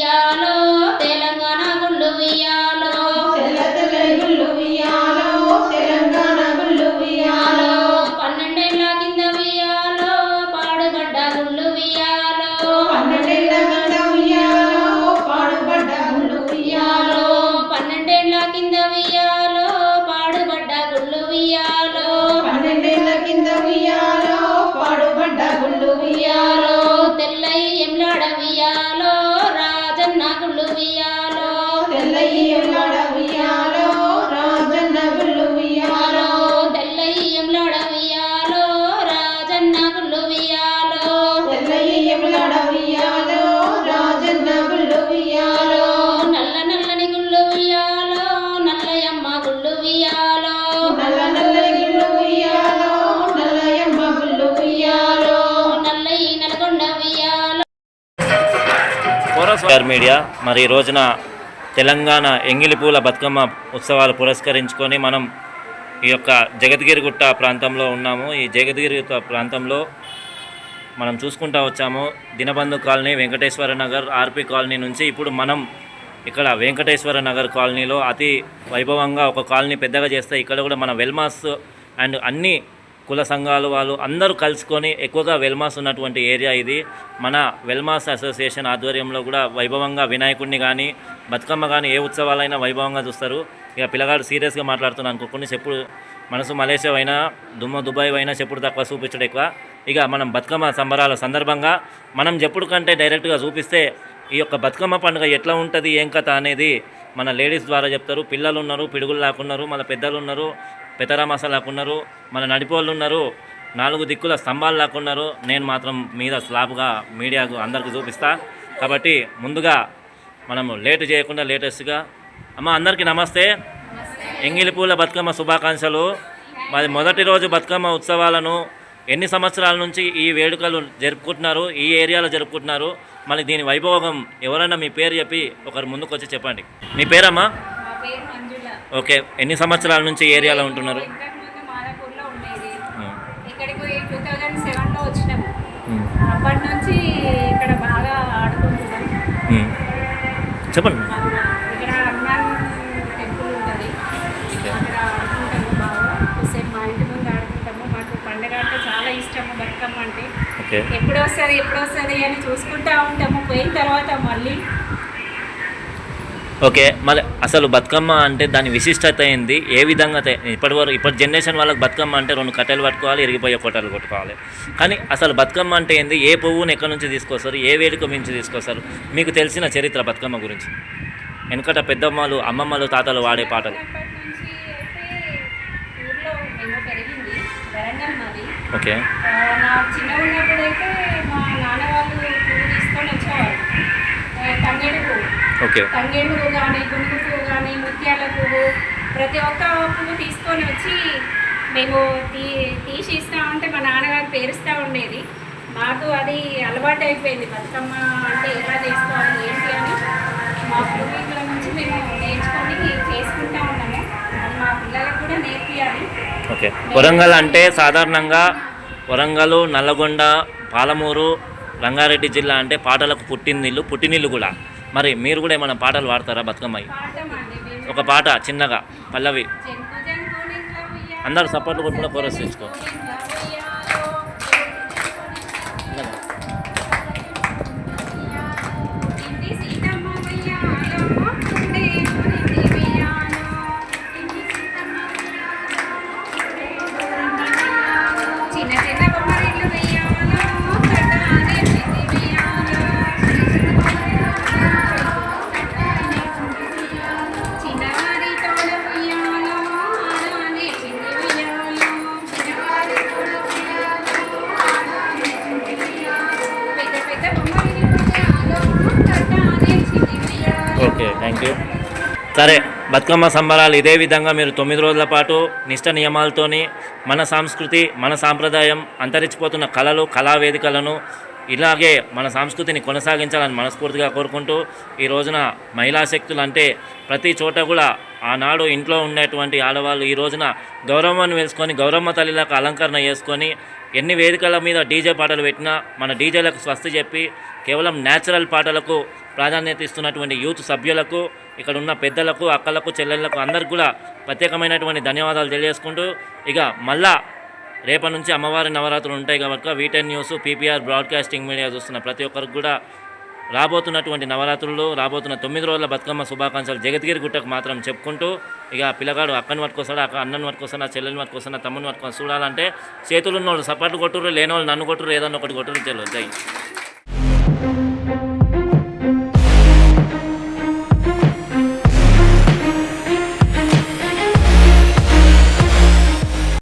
Yeah, no. PPR media మరి ఈ రోజున తెలంగాణ ఎంగిలిపూల బతుకమ్మ ఉత్సవాలు పురస్కరించుకొని మనం ఈ యొక్క జగద్గిరిగుట్ట ప్రాంతంలో ఉన్నాము. ఈ జగద్గిరిగుట్ట ప్రాంతంలో మనం చూసుకుంటా వచ్చాము. Dinabandhu colony Venkateswara Nagar RP colony నుంచి ఇప్పుడు మనం ఇక్కడ వెంకటేశ్వర నగర్ కాలనీలో అతి వైభవంగా ఒక కాలనీ పెద్దగా చేస్తే ఇక్కడ కూడా మన వెల్మాస్ అండ్ అన్ని కుల సంఘాలు వాళ్ళు అందరూ కలుసుకొని ఎక్కువగా వెల్మాస్ ఉన్నటువంటి ఏరియా ఇది. మన వెల్మాస్ అసోసియేషన్ ఆధ్వర్యంలో కూడా వైభవంగా వినాయకుడిని కానీ బతుకమ్మ కానీ ఏ ఉత్సవాలైనా వైభవంగా చూస్తారు. ఇక పిల్లగాడు సీరియస్గా మాట్లాడుతున్నాను అనుకోకుండా చెప్పుడు మనసు మలేషియా అయినా దుమ్మ దుబాయ్ అయినా చెప్పుడు తక్కువ చూపించడం ఎక్కువ. ఇక మనం బతుకమ్మ సంబరాల సందర్భంగా మనం చెప్పుడు కంటే డైరెక్ట్గా చూపిస్తే ఈ యొక్క బతుకమ్మ పండుగ ఎట్లా ఉంటుంది ఏం కథ అనేది మన లేడీస్ ద్వారా చెప్తారు. పిల్లలు ఉన్నారు పిడుగులు లేకున్నారు మన పెద్దలు ఉన్నారు పెతరామాస లాక్కున్నారు మన నడిపోళ్ళు ఉన్నారు నాలుగు దిక్కుల స్తంభాలు లాక్కున్నారు. నేను మాత్రం మీద స్లాబ్గా మీడియాకు అందరికి చూపిస్తా. కాబట్టి ముందుగా మనము లేట్ చేయకుండా లేటెస్ట్గా అమ్మ అందరికీ నమస్తే. ఎంగిలిపూల బతుకమ్మ శుభాకాంక్షలు. మరి మొదటి రోజు బతుకమ్మ ఉత్సవాలను ఎన్ని సంవత్సరాల నుంచి ఈ వేడుకలు జరుపుకుంటున్నారు ఈ ఏరియాలో జరుపుకుంటున్నారు. మళ్ళీ దీని వైభోగం ఎవరైనా మీ పేరు చెప్పి ఒకరు ముందుకు వచ్చి చెప్పండి. మీ పేరమ్మా? ఓకే ఎన్ని సంవత్సరాల నుంచి ఏరియాలో ఉంటున్నారు? ఇక్కడికి టూ థౌజండ్ సెవెన్లో వచ్చినాము. అప్పటి నుంచి ఇక్కడ బాగా ఆడుకుంటున్నాం. చెప్పండి. ఇక్కడ హనుమాన్ టెంపుల్ ఉంటుంది. అక్కడ ఆడుకుంటాము బాగా. సేమ్ మా ఇంటి ముందు ఆడుకుంటాము. మాకు పండగ అంటే చాలా ఇష్టము బతుకమ్మ అంటే. ఎప్పుడు వస్తుంది ఎప్పుడు వస్తుంది అని చూసుకుంటా ఉంటాము. పోయిన తర్వాత మళ్ళీ ఓకే మళ్ళీ అసలు బతుకమ్మ అంటే దాని విశిష్టత ఏంది? ఏ విధంగా ఇప్పటి వరకు ఇప్పటి జనరేషన్ వాళ్ళకి బతుకమ్మ అంటే రెండు కట్టెలు పట్టుకోవాలి ఇరిగిపోయే కొట్టలు కొట్టుకోవాలి. కానీ అసలు బతుకమ్మ అంటే ఏంది? ఏ పువ్వుని ఎక్కడి నుంచి తీసుకొస్తారు? ఏ వేడుక నుంచి తీసుకొస్తారు? మీకు తెలిసిన చరిత్ర బతుకమ్మ గురించి. వెనకట పెద్దమ్మలు అమ్మమ్మలు తాతలు వాడే పాటలు. అయితే ఓకే. నా చిన్న మా నాన్న వాళ్ళు పువ్వు తీసుకొని వచ్చేవారు తంగేడు పువ్వు ఓకే తంగేడు పువ్వు కానీ పువ్వు కానీ ముత్యాల పువ్వు ప్రతి ఒక్క పువ్వు తీసుకొని వచ్చి మేము తీ తీసి ఇస్తా ఉంటే మా నాన్నగారు పేరుస్తూ ఉండేది. మాకు అది అలవాటు అయిపోయింది బతుకమ్మ అంటే ఎలా చేసుకోవాలి ఏంటి అని మా పూర్వీకుల నుంచి మేము నేర్చుకొని చేసుకుంటా ఉన్నాము. మా పిల్లలకు కూడా నేర్పియాలి. ఓకే వరంగల్ అంటే సాధారణంగా వరంగల్ నల్లగొండ పాలమూరు రంగారెడ్డి జిల్లా అంటే పాటలకు పుట్టినిల్లు పుట్టినిల్లు కూడా. మరి మీరు కూడా ఏమైనా పాటలు పాడతారా బతుకమ్మ పాడతామండి మేము ఒక పాట చిన్నగా పల్లవి. అందరు సపోర్ట్లు కొట్టుకుని కోరస్ తెచ్చుకో. థ్యాంక్ యూ సరే బతుకమ్మ సంబరాలు ఇదే విధంగా మీరు తొమ్మిది రోజుల పాటు నిష్ట నియమాలతోని మన సంస్కృతి మన సాంప్రదాయం అంతరించిపోతున్న కళలు కళా వేదికలను ఇలాగే మన సంస్కృతిని కొనసాగించాలని మనస్ఫూర్తిగా కోరుకుంటూ ఈ రోజున మహిళా శక్తులు అంటే ప్రతి చోట కూడా ఆనాడు ఇంట్లో ఉండేటువంటి ఆడవాళ్ళు ఈ రోజున గౌరవాన్ని వేసుకొని గౌరమ్మ తల్లిలకు అలంకరణ చేసుకొని ఎన్ని వేదికల మీద డీజే పాటలు పెట్టినా మన డీజేలకు స్వస్తి చెప్పి కేవలం న్యాచురల్ పాటలకు ప్రాధాన్యత ఇస్తున్నటువంటి యూత్ సభ్యులకు ఇక్కడ ఉన్న పెద్దలకు అక్కలకు చెల్లెళ్ళకు అందరికి కూడా ప్రత్యేకమైనటువంటి ధన్యవాదాలు తెలియజేసుకుంటూ ఇక మళ్ళా రేపటి నుంచి అమ్మవారి నవరాత్రులు ఉంటాయి కాబట్టి V ten news PPR broadcasting media చూస్తున్న ప్రతి ఒక్కరికి కూడా రాబోతున్నటువంటి నవరాత్రులు రాబోతున్న తొమ్మిది రోజుల బతుకమ్మ శుభాకాంక్షలు జగద్గిరి గుట్టకు మాత్రం చెప్పుకుంటూ ఇక పిల్లగాడు అక్కని పట్టుకొస్తాడు అక్క అన్నని పట్టుకొస్తాను చెల్లెని పట్టుకొస్తాను తమ్ముని పట్టుకొని చూడాలంటే చేతులు ఉన్నోళ్ళు సపాట్లు కొట్టురు లేనోళ్ళు నన్ను కొట్టురు ఏదన్నా ఒకటి కొట్టురు తెలియదు